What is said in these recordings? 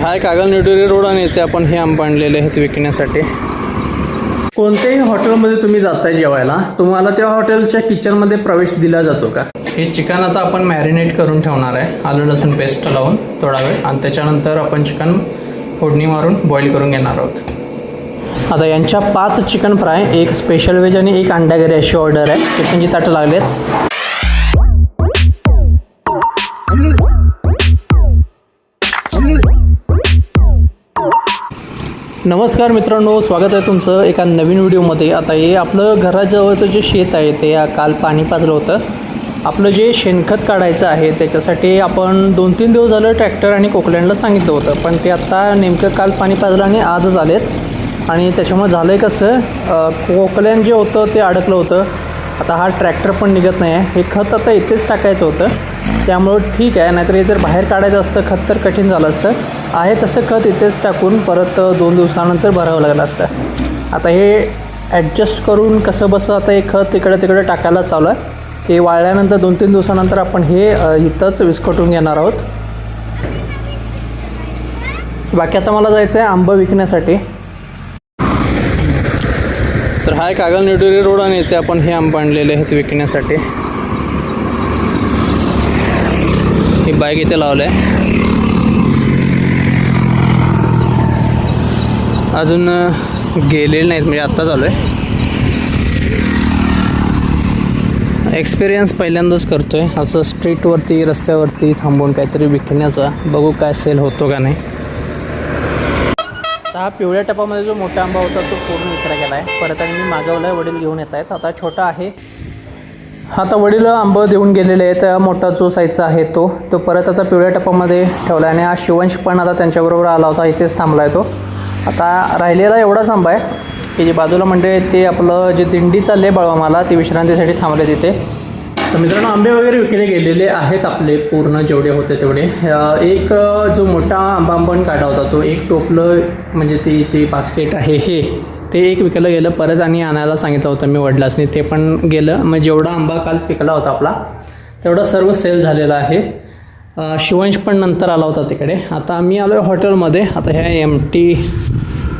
हा कागल निडोरी रोड आणि इथे आपण हे आंबा आणलेले आहेत विकण्यासाठी. कोणत्याही हॉटेलमध्ये तुम्ही जाताय जेवायला तुम्हाला त्या हॉटेलच्या किचनमध्ये प्रवेश दिला जातो का? हे चिकन आता आपण मॅरिनेट करून ठेवणार आहे. आलू लसूण पेस्ट लावून थोडा वेळ आणि त्याच्यानंतर आपण चिकन फोडणी मारून बॉईल करून घेणार आहोत. आता यांच्या पाच चिकन फ्राय एक स्पेशल व्हेज आणि एक अंडागरी अशी ऑर्डर आहे. चिकनची ताटं लागलेत. नमस्कार मित्रांनो स्वागत आहे तुमचं एका नवीन व्हिडिओमध्ये. आता हे आपलं घराजवळचं जे शेत आहे ते काल पाणी पाजलं होतं. आपलं जे शेणखत काढायचं आहे त्याच्यासाठी आपण दोन तीन दिवस झालं ट्रॅक्टर आणि कोकलँडला सांगितलं होतं. पण ते आत्ता नेमकं काल पाणी पाजलं आणि आजच आलेत. आणि त्याच्यामुळे झालं आहे कसं कोकलँड जे होतं ते अडकलं होतं. आता हा ट्रॅक्टर पण निघत नाही आहे हे खत आता इथेच टाकायचं होतं. त्यामुळं ठीक आहे. नाहीतर हे जर बाहेर काढायचं असतं खत तर कठीण झालं असतं. आहे तसं खत इथेच टाकून परत दोन दिवसानंतर भरावं लागलं असतं. आता हे ॲडजस्ट करून कसं बसं आता हे खत तिकडे तिकडे टाकायला चालू आहे. हे वाळल्यानंतर दोन तीन दिवसानंतर आपण हे इथंच विस्कटून घेणार आहोत. बाकी आता मला जायचं आहे आंबं विकण्यासाठी. तर हा कागल निडुरी रोड आणि इथे आपण हे आंबे आणलेले आहेत विकण्यासाठी. ही बाईक इथे लावलं आहे अजून गेलेले नाहीत म्हणजे आत्ता चालू आहे. एक्सपिरियन्स पहिल्यांदाच करतो आहे असं स्ट्रीटवरती रस्त्यावरती थांबून काहीतरी विकण्याचा बघू काय सेल होतो का नाही. आता हा पिवळ्या टपामध्ये जो मोठा आंबा होता तो पूर्ण विकला गेला आहे परत आणि मी मागवला आहे वडील घेऊन येत आहेत. आता छोटा आहे. हा आता वडील आंबं देऊन गेलेले आहेत. मोठा जो साईजचा आहे तो. तो परत आता पिवळ्या टपामध्ये ठेवला आहे आणि हा शिवंश पण आता त्यांच्याबरोबर आला होता इथेच थांबला आहे तो. आता राहिलेला एवढाच आंबा आहे की जे बाजूला म्हणजे ते आपलं जे दिंडी चालले बळवामाला ते विश्रांतीसाठी थांबले तिथे. तर मित्रांनो आंबे वगैरे विकले गेलेले आहेत आपले पूर्ण जेवढे होते तेवढे. एक जो मोठा आंबा आपण काढा होता तो एक टोपलं म्हणजे ती जी बास्केट आहे हे ते एक विकलं गेलं. परत आणि आणायला सांगितलं होतं मी वडिलासनी ते पण गेलं. मग जेवढा आंबा काल पिकला होता आपला तेवढा सर्व सेल झालेला आहे. शिवंश पण नंतर आला होता तिकडे. आता आम्ही आलो आहे हॉटेलमध्ये. आता ह्या एम टी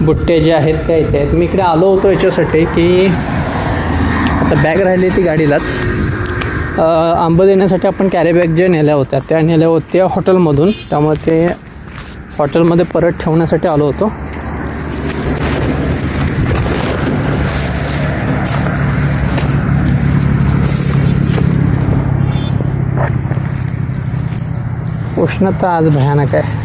बुट्टे जे आहेत त्या इथे आहेत. मी इकडे आलो होतो याच्यासाठी की आता बॅग राहिली ती गाडीलाच. आंबं देण्यासाठी आपण कॅरीबॅग जे नेल्या होत्या त्या नेल्या होत्या हॉटेलमधून. त्यामुळे ते हॉटेलमध्ये परत ठेवण्यासाठी आलो होतो. उष्णता आज भयानक आहे.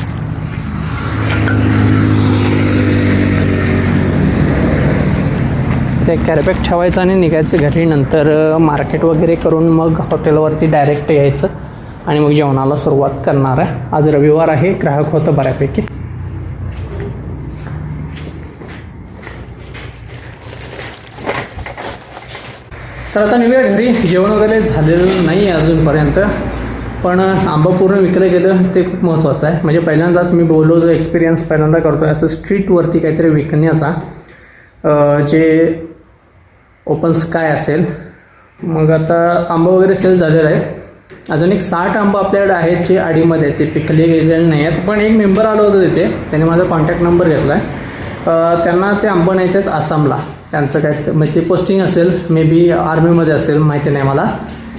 ते कॅरपॅक ठेवायचं आणि निघायचं घरी. नंतर मार्केट वगैरे करून मग हॉटेलवरती डायरेक्ट यायचं आणि मग जेवणाला सुरुवात करणार आहे. आज रविवार आहे. ग्राहक होतं बऱ्यापैकी. तर आता निघूया घरी. जेवण वगैरे झालेलं नाही अजूनपर्यंत. पण आंबं पूर्ण विकलं गेलं ते खूप महत्त्वाचं आहे. म्हणजे पहिल्यांदाच मी बोललो जो एक्सपिरियन्स पहिल्यांदा करतो आहे असं स्ट्रीटवरती काहीतरी विकण्याचा जे ओपन स्काय असेल. मग आता आंबा वगैरे सेल झालेला आहे. अजून एक साठ आंबा आपल्याकडे आहेत जे आडीमध्ये ते पिकले गेलेले नाही आहेत. पण एक मेंबर आलं होतं तिथे त्याने माझा कॉन्टॅक्ट नंबर घेतला आहे त्यांना ते आंबा न्यायचे आहेत आसामला. त्यांचं काय म्हणजे ते पोस्टिंग असेल मे बी आर्मीमध्ये असेल माहिती नाही मला.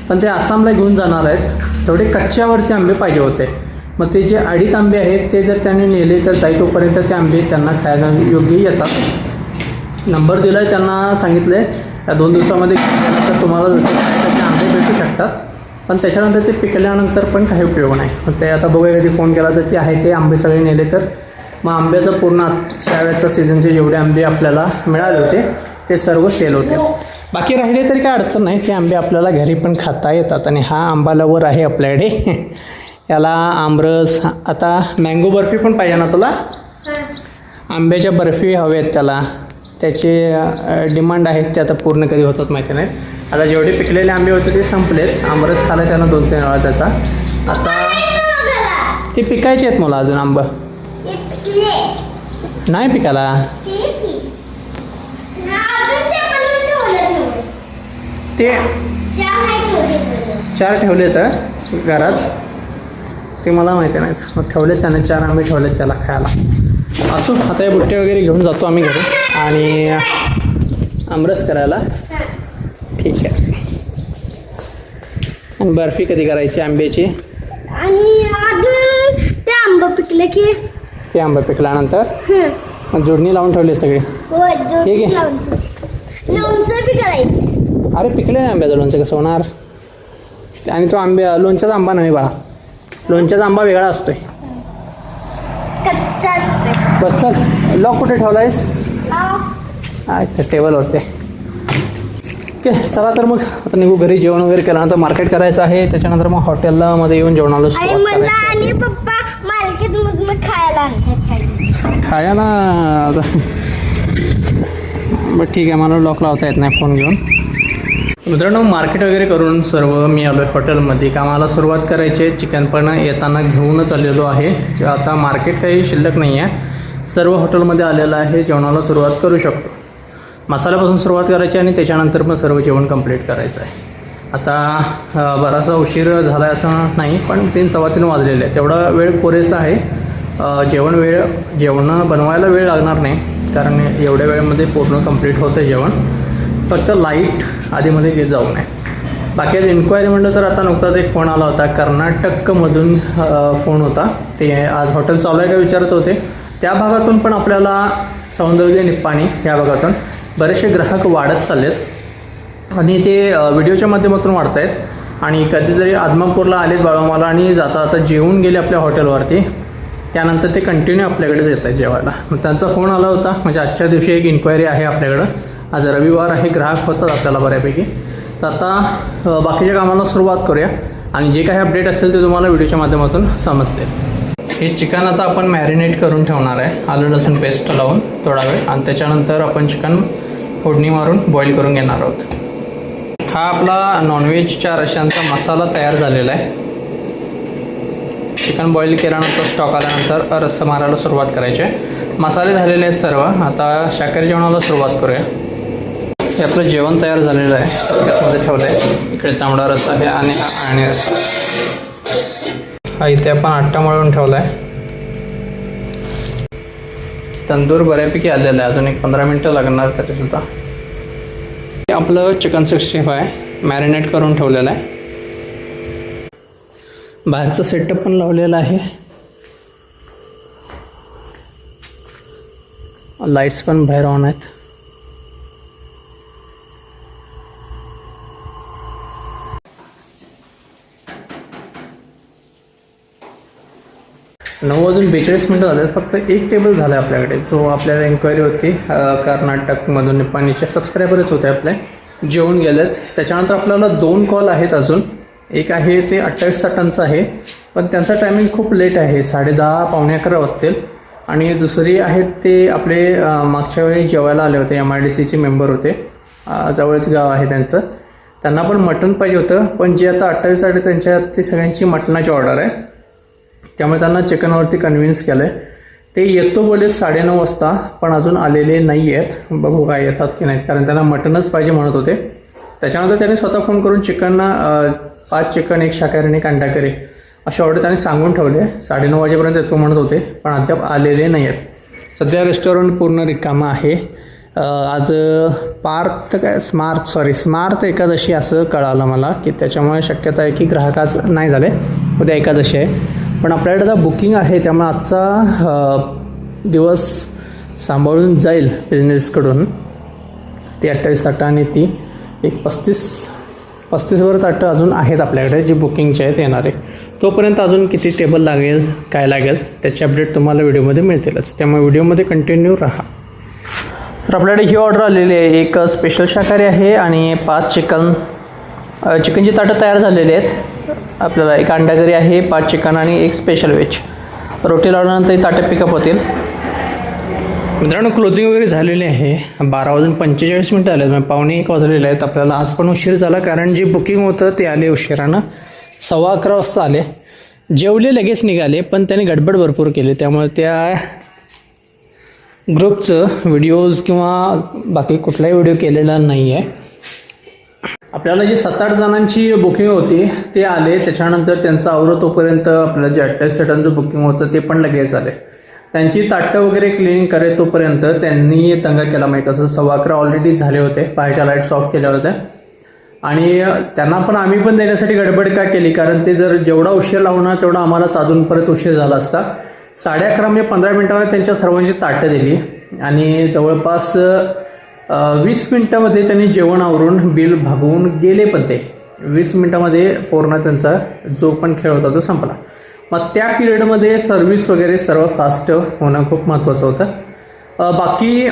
पण ते आसामला घेऊन जाणार आहेत. तेवढे कच्च्यावरचे आंबे पाहिजे होते. मग ते जे अडीत आंबे आहेत ते जर त्यांनी नेले तर जायतोपर्यंत ते आंबे त्यांना खायला योग्य येतात. नंबर दिला आहे त्यांना सांगितलं आहे या दोन दिवसामध्ये तर तुम्हाला जसं आंबे भेटू शकतात. पण त्याच्यानंतर ते पिकल्यानंतर पण काही उपयोग नाही. मग ते आता बघूया कधी फोन केला तर ते आहे ते आंबे सगळे नेले तर. मग आंब्याचा पूर्ण त्यावेळेचा सीझनचे जेवढे आंबे आपल्याला मिळाले होते ते सर्व सेल होते बाकी राहिले तरी काय अडचण नाही. ते आंबे आपल्याला घरी पण खाता येतात आणि हा आंबा लवर आहे आपल्याकडे. याला आमरस आता मँगो बर्फी पण पाहिजे ना तुला? आंब्याच्या बर्फी हव्यात त्याला. त्याचे डिमांड आहेत ते आता पूर्ण कधी होतात माहिती नाही. आता जेवढे पिकलेले आंबे होते ते संपलेत. आमरस खाला त्यांना दोन तीन वेळा त्याचा. आता ते पिकायचे आहेत मला अजून आंबं. नाही पिकायला. ते चार ठेवले तर घरात. ते मला माहिती नाहीत. मग ठेवलेत त्याने चार आम्ही ठेवलेत त्याला खायला. असो आता हे बुट्टे वगैरे घेऊन जातो आम्ही घरी. आणि आमरस करायला. ठीक आहे. आणि बर्फी कधी करायची आंब्याची? आणि ते आंबा पिकले की. ते आंबा पिकल्यानंतर? जोडणी लावून ठेवली सगळी? ठीक आहे. लोणचं बी करायचं. अरे पिकले नाही आंब्याचं लोणचं कसं होणार? आणि तो आंब्या लोणच्याचा आंबा नव्हे बाळा. लोणच्याचा आंबा वेगळा असतोय. कच्चा असते बस चल. लॉक कुठे ठेवला आहेस लाव. अच्छा टेबलवरती ओके चला तर मग. आता निघू घरी. जेवण वगैरे केल्यानंतर मार्केट करायचं आहे. त्याच्यानंतर मग हॉटेलला मध्ये येऊन जेवणाला खायला बरं ठीक आहे. मला लॉक लावता येत नाही फोन घेऊन. मित्रांनो मार्केट वगैरे करून सर्व मी आलो आहे हॉटेलमध्ये कामाला सुरुवात करायची. आहे चिकन पण येताना घेऊनच आलेलो आहे. आता मार्केट काही शिल्लक नाही आहे सर्व हॉटेलमध्ये आलेलं आहे. जेवणाला सुरुवात करू शकतो. मसाल्यापासून सुरुवात करायची आणि त्याच्यानंतर पण सर्व जेवण कंप्लीट करायचं आहे. आता बरासा बराचसा उशीर झाला आहे असं नाही पण तीन सव्वा तीन वाजलेले. आहे तेवढा वेळ पुरेसा आहे. जेवण वेळ जेवण बनवायला वेळ लागणार नाही. कारण एवढ्या वेळेमध्ये पूर्ण कंप्लीट होतं जेवण. फक्त लाइट आधीमध्ये घेत जाऊ नये. बाकी आज इन्क्वायरी म्हटलं तर आता नुकताच एक फोन आला होता. कर्नाटकमधून फोन होता. ते आज हॉटेल चालू आहे का विचारत होते. त्या भागातून पण आपल्याला सौंदर्य निप्पाणी या भागातून बरेचसे ग्राहक वाढत चाललेत. आणि ते व्हिडिओच्या माध्यमातून वाढत आहेत आणि कधीतरी आदमापूरला आलेत बाळामाला आणि जाता आता जेवून गेले आपल्या हॉटेलवरती त्यानंतर ते कंटिन्यू आपल्याकडेच येत आहेत जेवायला. मग त्यांचा फोन आला होता. म्हणजे आजच्या दिवशी एक इन्क्वायरी आहे आपल्याकडं. आज रविवार आहे ग्राहक होतात आपल्याला बऱ्यापैकी. तर आता बाकीच्या कामाला सुरुवात करूया आणि जे काही अपडेट असेल ते तुम्हाला व्हिडिओच्या माध्यमातून समजते हे चिकन आता आपण मॅरिनेट करून ठेवणार आहे. आलू लसूण पेस्ट लावून थोडा वेळ आणि त्याच्यानंतर आपण चिकन फोडणी मारून बॉईल करून घेणार आहोत. हा आपला नॉनव्हेजच्या रशांचा मसाला तयार झालेला आहे. चिकन बॉईल केल्यानंतर स्टॉक आल्यानंतर रस्सा मारायला सुरुवात करायची आहे. मसाले झालेले आहेत सर्व. आता शाकाहारी जेवणाला सुरुवात करूया. हे आपलं जेवण तयार झालेलं आहे. त्यामध्ये ठेवलं आहे इकडे तांबडा रस्सा आहे आणि हा आणि रस्सा. हा इथे आपण आट्टा मळून ठेवला आहे तंदूर बऱ्यापैकी आलेला आहे. अजून एक पंधरा मिनटं लागणार तरी सुद्धा. हे आपलं चिकन सिक्स्टी फाय. मॅरिनेट करून ठेवलेलं आहे. बाहेरचं सेटअप पण लावलेलं आहे. लाईट्स पण बाहेर ऑन आहेत. नऊ वाजून बेचाळीस मिनटं झाले फक्त एक टेबल झाला आहे आपल्याकडे. जो आपल्याला इन्क्वायरी होती कर्नाटकमधून निपाणीचे सबस्क्रायबरच होते आपले. जेवून गेलेत. त्याच्यानंतर आपल्याला दोन कॉल आहेत अजून. एक आहे ते अठ्ठावीस ताटांचं आहे. पण त्यांचा टायमिंग खूप लेट आहे. साडेदहा पावणे अकरा वाजतील. आणि दुसरी आहेत ते आपले मागच्या वेळी जेवायला आले होते. एम आय डी सीचे मेंबर होते. जवळच गाव आहे त्यांचं. त्यांना पण मटण पाहिजे होतं. पण जे आता अठ्ठावीस साडे त्यांच्यातली सगळ्यांची मटणाची ऑर्डर आहे. त्यामुळे त्यांना चिकनवरती कन्व्हिन्स केलं आहे ते येतो बोले साडेनऊ वाजता पण अजून आलेले नाही आहेत बघू काय येतात की नाहीत कारण त्यांना मटनच पाहिजे म्हणत होते. त्याच्यानंतर त्यांनी स्वतः फोन करून चिकनना पाच चिकन एक शाकाहारी आणि एक अंडा अशी ऑर्डर त्यांनी सांगून ठेवले. साडेनऊ वाजेपर्यंत येतो म्हणत होते पण अद्याप आलेले नाही आहेत सध्या रेस्टॉरंट पूर्ण रिकामा आहे. आज पार्थ काय स्मार्थ सॉरी स्मार्थ एकादशी असं कळालं मला की त्याच्यामुळे शक्यता आहे की ग्राहकाच नाही झाले. उद्या एकादशी आहे. पण आपल्याकडे आता बुकिंग आहे त्यामुळे आजचा दिवस सांभाळून जाईल बिझनेसकडून ती अठ्ठावीस ताटं आणि ती एक पस्तीस पस्तीसवर ताटं अजून आहेत आपल्याकडे जी बुकिंगचे आहेत येणारे. तोपर्यंत अजून किती टेबल लागेल काय लागेल त्याचे अपडेट तुम्हाला व्हिडिओमध्ये मिळतीलच. त्यामुळे व्हिडिओमध्ये कंटिन्यू राहा. तर आपल्याकडे ही ऑर्डर आलेली आहे एक स्पेशल शाकाहारी आहे आणि पाच चिकन चिकनची ताटं तयार झालेली आहेत. आपल्याला एक अंडागरी आहे पाच चिकन आणि एक स्पेशल व्हेज रोटी लावल्यानंतर ही ताटं पिकअप होतील. मित्रांनो क्लोजिंग वगैरे झालेली आहे. बारा वाजून पंचेचाळीस मिनटं आले म्हणजे पावणे एक वाजलेले आहेत. आपल्याला आज पण उशीर झाला कारण जे बुकिंग होतं ते आले उशिरानं. सव्वा अकरा वाजता आले. जेवले लगेच निघाले पण त्यांनी गडबड भरपूर केली. त्यामुळे त्या ग्रुपचं व्हिडिओज किंवा बाकी कुठलाही व्हिडिओ केलेला नाही आहे आपल्याला जी सात आठ जणांची बुकिंग होती ते आले. त्याच्यानंतर त्यांचं आवरं तोपर्यंत आपल्याला जे अठ्ठावीस सीटांचं बुकिंग होतं ते पण लगेच आले. त्यांची ताटं वगैरे क्लिनिंग करे तोपर्यंत त्यांनी दंगा केला. माहीत असं सव्वा अकरा ऑलरेडी झाले होते. पाहायच्या लाईट्स ऑफ केल्या होत्या. आणि त्यांना पण आम्ही पण देण्यासाठी गडबड का केली? कारण ते जर जेवढा उशीर लावणार तेवढा आम्हालाच अजून परत उशीर झाला असता. साडे अकरा म्हणजे पंधरा मिनिटामध्ये त्यांच्या सर्वांची ताटं दिली. आणि जवळपास वीस मिनटामध्ये त्यांनी जेवण आवरून बिल भागवून गेले पण ते. वीस मिनटामध्ये पूर्ण त्यांचा जो पण खेळ होता तो संपला. मग त्या पिरियडमध्ये सर्व्हिस वगैरे सर्व फास्ट होणं खूप महत्त्वाचं होतं. बाकी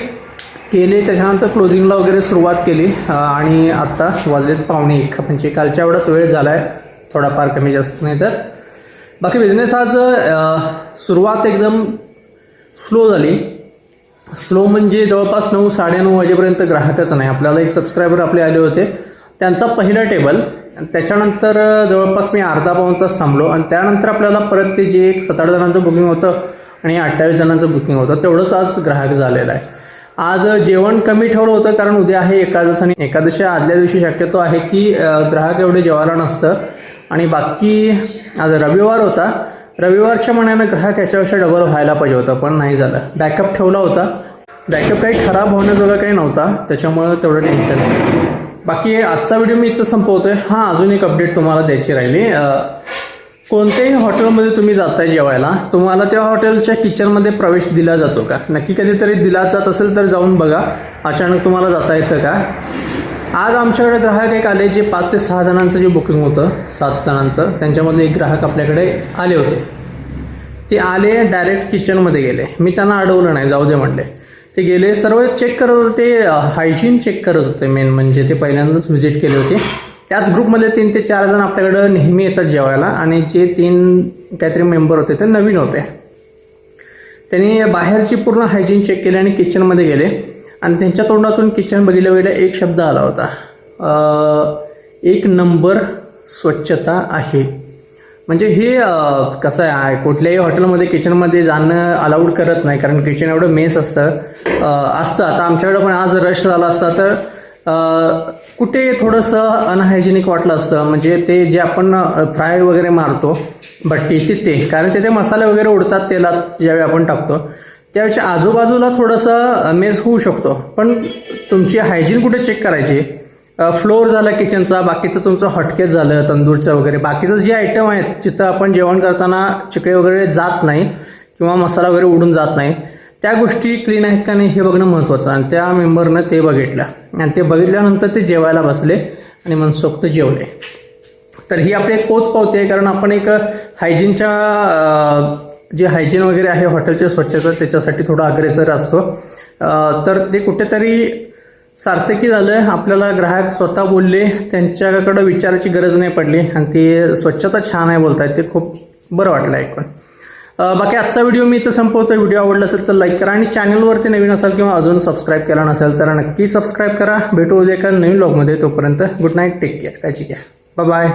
केले त्याच्यानंतर क्लोजिंगला वगैरे सुरुवात केली. आणि आत्ता वाजलेत पाहुणे एक. म्हणजे कालच्या एवढाच वेळ झाला आहे थोडाफार कमी जास्त नाही तर. बाकी बिझनेस आज सुरुवात एकदम स्लो झाली. स्लो म्हणजे जवळपास नऊ साडेनऊ वाजेपर्यंत ग्राहकच नाही. आपल्याला एक सबस्क्रायबर आपले आले होते. त्यांचा पहिला टेबल त्याच्यानंतर जवळपास मी अर्धा पाऊण तास थांबलो. आणि त्यानंतर आपल्याला परत ते जे एक सात आठ जणांचं बुकिंग होतं आणि अठ्ठावीस जणांचं बुकिंग होतं तेवढंच आज ग्राहक झालेलं आहे. आज जेवण कमी ठेवलं होतं कारण उद्या आहे एकादश आणि एकादशी आदल्या दिवशी शक्यतो आहे की ग्राहक एवढे जेवायला नसतं. आणि बाकी आज रविवार होता. रविवारच्या मनानं ग्राहक याच्यापेक्षा डबल व्हायला पाहिजे होतं पण नाही झालं. बॅकअप ठेवला होता. बॅकअप काही खराब होण्याजोगा काही नव्हता त्याच्यामुळं तेवढं टेन्शन नाही बाकी आजचा व्हिडिओ मी इथं संपवतोय. हां अजून एक अपडेट तुम्हाला द्यायची राहिली. कोणत्याही हॉटेलमध्ये तुम्ही जाताय जेवायला तुम्हाला त्या हॉटेलच्या किचनमध्ये प्रवेश दिला जातो का? नक्की कधीतरी दिला जात असेल तर जाऊन बघा. अचानक तुम्हाला जाता येतं का? आज आमच्याकडे ग्राहक एक आले जे पाच ते सहा जणांचं जे बुकिंग होतं सात जणांचं त्यांच्यामध्ये एक ग्राहक आपल्याकडे आले होते. ते आले डायरेक्ट किचनमध्ये गेले. मी त्यांना अडवलं नाही जाऊ दे म्हणले. ते गेले सर्व चेक करत होते हायजीन चेक करत होते मेन म्हणजे ते पहिल्यांदाच व्हिजिट केले होते. त्याच ग्रुपमध्ये तीन ते चार जण आपल्याकडं नेहमी येतात जेवायला आणि जे तीन काहीतरी मेंबर होते ते नवीन होते. त्यांनी बाहेरची पूर्ण हायजीन चेक केली आणि किचनमध्ये गेले. आणि त्यांच्या तोंडातून किचन बघितल्या वेळेला एक शब्द आला होता. एक नंबर स्वच्छता आहे. म्हणजे हे कसं आहे कुठल्याही हॉटेलमध्ये किचनमध्ये जाणं अलाउड करत नाही. कारण किचन एवढं मेस असतं. असतं. आता आमच्याकडं पण आज रश झाला असता तर कुठे थोडंसं अनहायजेनिक वाटलं असतं. म्हणजे ते जे आपण फ्राय वगैरे मारतो भट्टी तिथे. कारण तिथे मसाले वगैरे उडतात तेलात ज्यावेळी आपण टाकतो. त्यावेळी आजूबाजूला थोडंसं मेस होऊ शकतो. पण तुमची हायजीन कुठे चेक करायची? फ्लोअर झाला किचनचा बाकीचं तुमचं हॉटकेस झालं तंदूरचं वगैरे. बाकीचं जे आयटम आहेत जिथं आपण जेवण करताना चिकळे वगैरे जात नाही किंवा मसाला वगैरे उडून जात नाही त्या गोष्टी क्लीन आहेत का नाही हे बघणं महत्त्वाचं. आणि त्या मेंबरनं ते बघितलं. आणि ते बघितल्यानंतर ते जेवायला बसले आणि मनसोक्त जेवले. तर ही आपली एक पोच पावते आहे कारण आपण एक हायजीनच्या जे हायजीन वगैरे आहे हॉटेलची स्वच्छता त्याच्यासाठी थोडा अग्रेसर असतो. तर ते कुठेतरी सार्थकी झालं आपल्याला ग्राहक स्वतः बोलले त्यांच्याकडं विचारायची गरज नाही पडली. आणि ते स्वच्छता छान आहे बोलतायत. ते खूप बरं वाटलं ऐकून. बाकी आजचा व्हिडिओ मी इथं संपवतो व्हिडिओ आवडला असेल तर लाईक करा. आणि चॅनलवरती नवीन असाल किंवा अजून सबस्क्राईब केला नसेल तर नक्की सबस्क्राईब करा. भेटू उद्या एका नवीन ब्लॉगमध्ये तोपर्यंत गुड नाईट टेक केअर काळजी घ्या. बाय